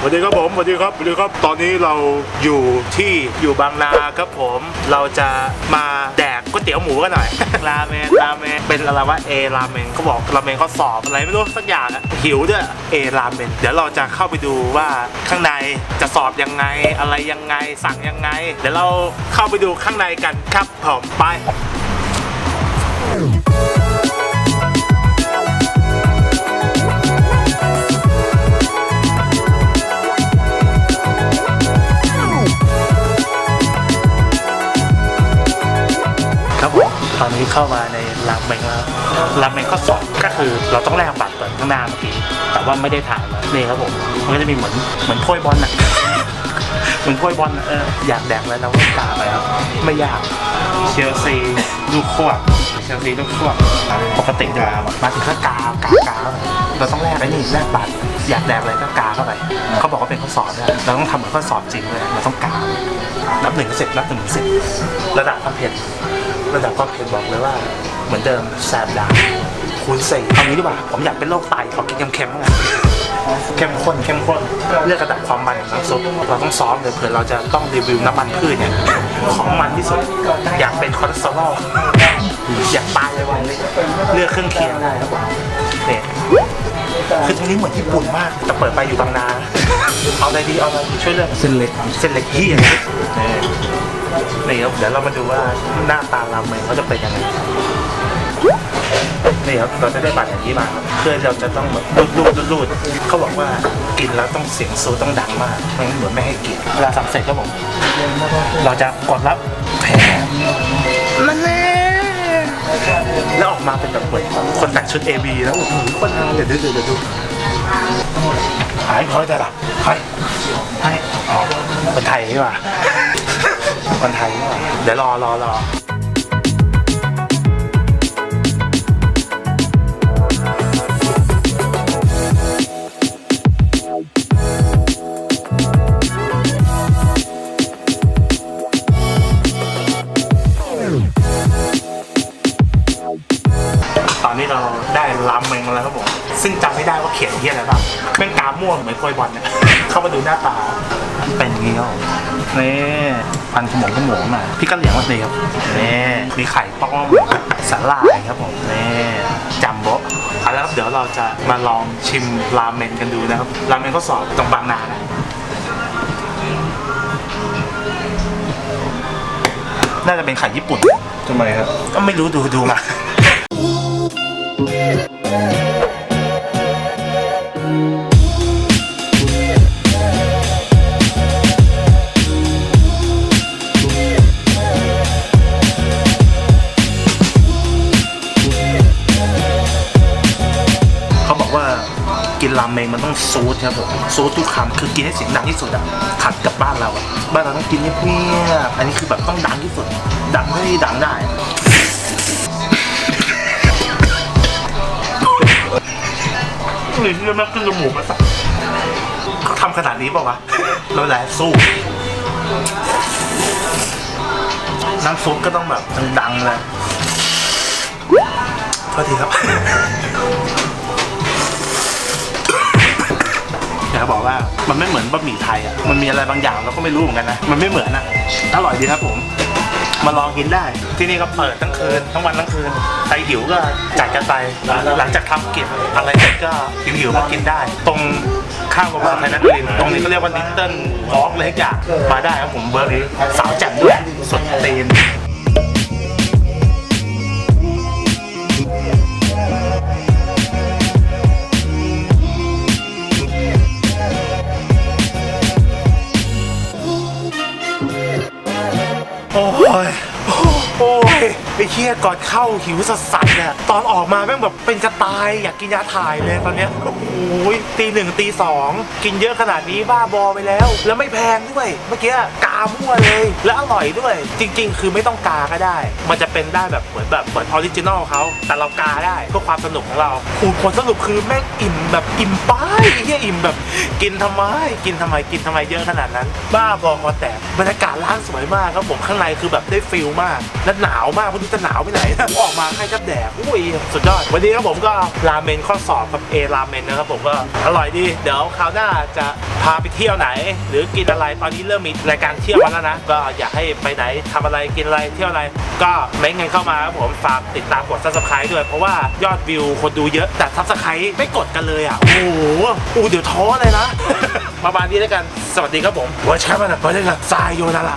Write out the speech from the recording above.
สวัสดีครับผมสวัสดีครับสวัสดีครับ ตอนนี้เราอยู่ที่อยู่บางนาครับผม เราจะมาแดกก๋วยเตี๋ยวหมูกันหน่อย ราเมนราเมนเป็นอะไรวะเอราเมนเขาบอกราเมนเขาสอบอะไรไม่รู้สักอย่างอะหิวด้วยเอราเมนเดี๋ยวเราจะเข้าไปดูว่าข้างในจะสอบยังไงอะไรยังไงสั่งยังไง เดี๋ยวเราเข้าไปดูข้างในกันครับผมไป นี้เข้ามาในรามเมงแล้วรามเมงข้อสอบก็คือเราต้องแลกบัตรเปิดข้างหน้าเมื่อกี้แต่ว่าไม่ได้ถ่ายมานี่ครับผมมันก็จะมีเหมือนเหมือนถ้วยบอลน่ะเหมือนถ้วยบอลนะเอออยากแดกแล้วเราก็กาไปครับไม่ยากเชลซีลูกควบเชลซีลูกควบปกติจะมามาถึงก็กากากาเข้าไปเราต้องแลกไอ้นี่แลกบัตรอยากแดกอะไรก็กาเข้าไปเขาบอกว่าเป็นข้อสอบเนี่ยเราต้องทำเหมือนข้อสอบจริงเลยเราต้องกานับหนึ่งเสร็จนับหนึ่งถึงสิบระดับความเผ็ด ระดับความเผ็ดบอกเลยว่า เหมือนเดิมแสบดาคูณสี่เอางี้ดีกว่าผมอยากเป็นโรคไตขอกินเค็มๆบ้างอะเข้มข้นเข้มข้นเลือกระดับความมันของน้ำซุปเราต้องซ้อมเลยเผื่อเราจะต้องรีวิวน้ำมันพืชเนี่ยของมันที่สุดอยากเป็นคอเลสเตอรอลอยากตายไวๆเลยเลือกเครื่องเคียงได้ครับผมเนี่ย คือตรงนี้เหมือนญี่ปุ่นมากแต่เปิดไปอยู่บางนา เอาอะไรดีเอาอะไรดีช่วยเลือกเส้นเล็กเส้นเล็กเฮียนี่นี่ครับเดี๋ยวเรามาดูว่าหน้าตารามเมงเขาจะเป็นยังไงนี่ครับเราจะได้บัตรอย่างนี้มาครับเพื่อเราจะต้องแบบรูดรูดรูดรูดเขาบอกว่ากินแล้วต้องเสียงซูต้องดังมากไม่งั้นเหมือนไม่ให้กินเวลาสั่งเสร็จครับผมเราจะกดรับแผล คนแต่งชุด AB แล้วโอ้โหคนเดี๋ยวดูเดี๋ยวดูเดี๋ยวดูหายคอยแต่ละหายให้อ๋อคนไทยนี่หว่าคนไทยนี่หว่าเดี๋ยวรอรอรอ ได้รามเมงมาแล้วครับผมซึ่งจำไม่ได้ว่าเขียนที่อะไรบ้างแม่งกาม่วงเหมือนโคยบอลเนี่ยเข้ามาดูหน้าตาเป็นอย่างนี้ครับผมนี่พันขมงขมงหน่อยพี่ก็เหลียงมาเลยครับนี่มีไข่ต้มสาหร่ายครับผมนี่จัมโบ้เอาละครับเดี๋ยวเราจะมาลองชิมราเมนกันดูนะครับราเมนก็สอบตรงบางนานะน่าจะเป็นไข่ญี่ปุ่นทำไมครับ ก็ไม่รู้ดูดูมา เขาบอกว่ากินรามเมงมันต้องซูดครับผมซูดทุกคำคือกินให้เสียงดังที่สุดอะขัดกับบ้านเราอะบ้านเราต้องกินเงียบๆอันนี้คือแบบต้องดังที่สุด ดังให้ดังได้ หรือที่แม่งขึ้นจมูกมาสักเขาทำขนาดนี้เปล่าวะแล้วแหละสู้น้ำซุปก็ต้องแบบดังๆเลยโทษทีครับอยากบอกว่ามันไม่เหมือนบะหมี่ไทยอะ มันมีอะไรบางอย่างเราก็ไม่รู้เหมือนกันนะ มันไม่เหมือนอะ อร่อยดีครับผม มาลองกินได้ ที่นี่ก็เปิดทั้งคืนทั้งวันทั้งคืนใครหิวก็จัดกันไปหลังจากทำกิจอะไรเสร็จก็หิวหิวๆก็กินได้ ตรงข้างโรงพยาบาลไทยนครินทร์ตรงนี้ก็เรียกว่านิตเติ้ลวอล์กเลยทุกอย่างมาได้ครับผมเบอร์นี้สาวแจ่มด้วยสดตีน ไอ้เคียก่อนเข้าหิวสัสๆเนี่ยตอนออกมาแม่งแบบเป็นจะตายอยากกินยาถ่ายเลยตอนเนี้ยโอ้โหตีหนึ่งตีสองกินเยอะขนาดนี้บ้าบอไปแล้ว แล้วไม่แพงด้วยเมื่อกี้กามั่วเลย และอร่อยด้วย จริง ๆ คือไม่ต้องกาก็ได้ มันจะเป็นได้แบบเหมือนแบบเหมือนออริจินอลเขาแต่เรากาได้เพื่อความสนุกของเราคูผลสรุปคือแม่งอิ่มแบบอิ่มไป้ายเฮียอิ่มแบบ กินทำไม กินทำไมกินทำไมเยอะขนาดนั้น บ้าบอคอแตกบรรยากาศร้านสวยมากครับผมข้างในคือแบบได้ฟิลมาก และหนาวมากไม่รู้จะหนาวไปไหนออกมาใครจับแดดอุ้ยสุดยอดวันนี้ครับผมก็ราเมนข้อสอบกับเอราเมนนะครับผมก็อร่อยดี เดี๋ยวคราวหน้าจะพาไปเที่ยวไหน หรือกินอะไรตอนนี้เริ่มมีรายการที่ยวมาแล้วนะ ก็อยากให้ไปไหนทำอะไรกินอะไรเที่ยวอะไร ก็แม่งเงินเข้ามาครับผมฝากติดตามกดซับสไครต์ด้วย เพราะว่ายอดวิวคนดูเยอะแต่ซับสไครต์ไม่กดกันเลยอะ โอ้โหอูเดี๋ยวท้อเลยนะประมาณนี้แล้วกันสวัสดีครับผมหัวแชมป์อันดับไปเลยกับซายโยนาระ